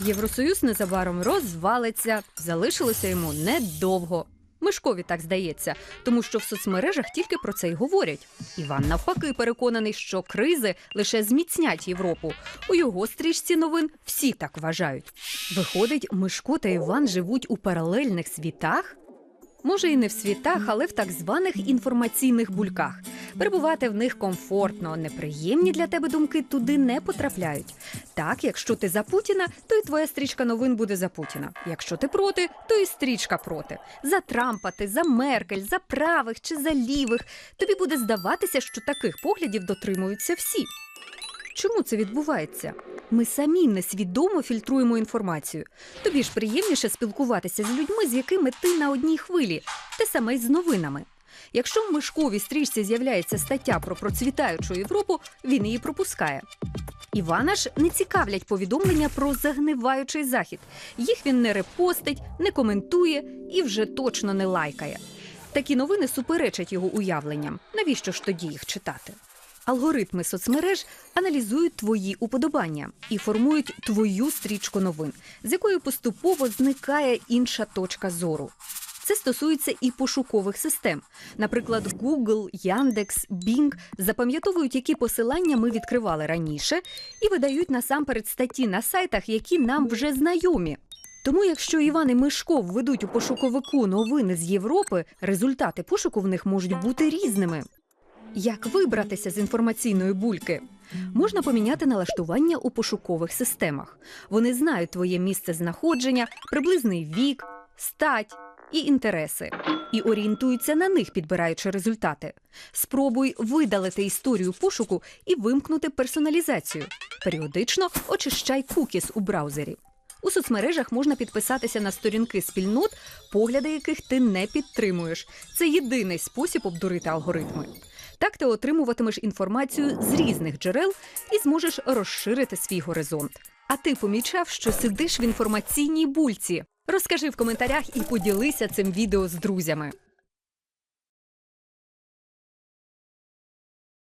Євросоюз незабаром розвалиться, залишилося йому недовго. Мишкові так здається, тому що в соцмережах тільки про це й говорять. Іван навпаки переконаний, що кризи лише зміцнять Європу. У його стрічці новин всі так вважають. Виходить, Мишко та Іван живуть у паралельних світах. Може, і не в світах, але в так званих інформаційних бульках. Перебувати в них комфортно, неприємні для тебе думки туди не потрапляють. Так, якщо ти за Путіна, то і твоя стрічка новин буде за Путіна. Якщо ти проти, то і стрічка проти. За Трампа ти, за Меркель, за правих чи за лівих. Тобі буде здаватися, що таких поглядів дотримуються всі. Чому це відбувається? Ми самі несвідомо фільтруємо інформацію. Тобі ж приємніше спілкуватися з людьми, з якими ти на одній хвилі, те саме й з новинами. Якщо в мишковій стрічці з'являється стаття про процвітаючу Європу, він її пропускає. Івана ж не цікавлять повідомлення про загниваючий захід. Їх він не репостить, не коментує і вже точно не лайкає. Такі новини суперечать його уявленням. Навіщо ж тоді їх читати? Алгоритми соцмереж аналізують твої уподобання і формують твою стрічку новин, з якої поступово зникає інша точка зору. Це стосується і пошукових систем. Наприклад, Google, Яндекс, Bing запам'ятовують, які посилання ми відкривали раніше, і видають насамперед статті на сайтах, які нам вже знайомі. Тому, якщо Іван і Мишко введуть у пошуковику новини з Європи, результати пошуку в них можуть бути різними. Як вибратися з інформаційної бульки? Можна поміняти налаштування у пошукових системах. Вони знають твоє місце знаходження, приблизний вік, стать і інтереси, і орієнтуються на них, підбираючи результати. Спробуй видалити історію пошуку і вимкнути персоналізацію. Періодично очищай кукіс у браузері. У соцмережах можна підписатися на сторінки спільнот, погляди яких ти не підтримуєш. Це єдиний спосіб обдурити алгоритми. Так ти отримуватимеш інформацію з різних джерел і зможеш розширити свій горизонт. А ти помічав, що сидиш в інформаційній бульці? Розкажи в коментарях і поділися цим відео з друзями.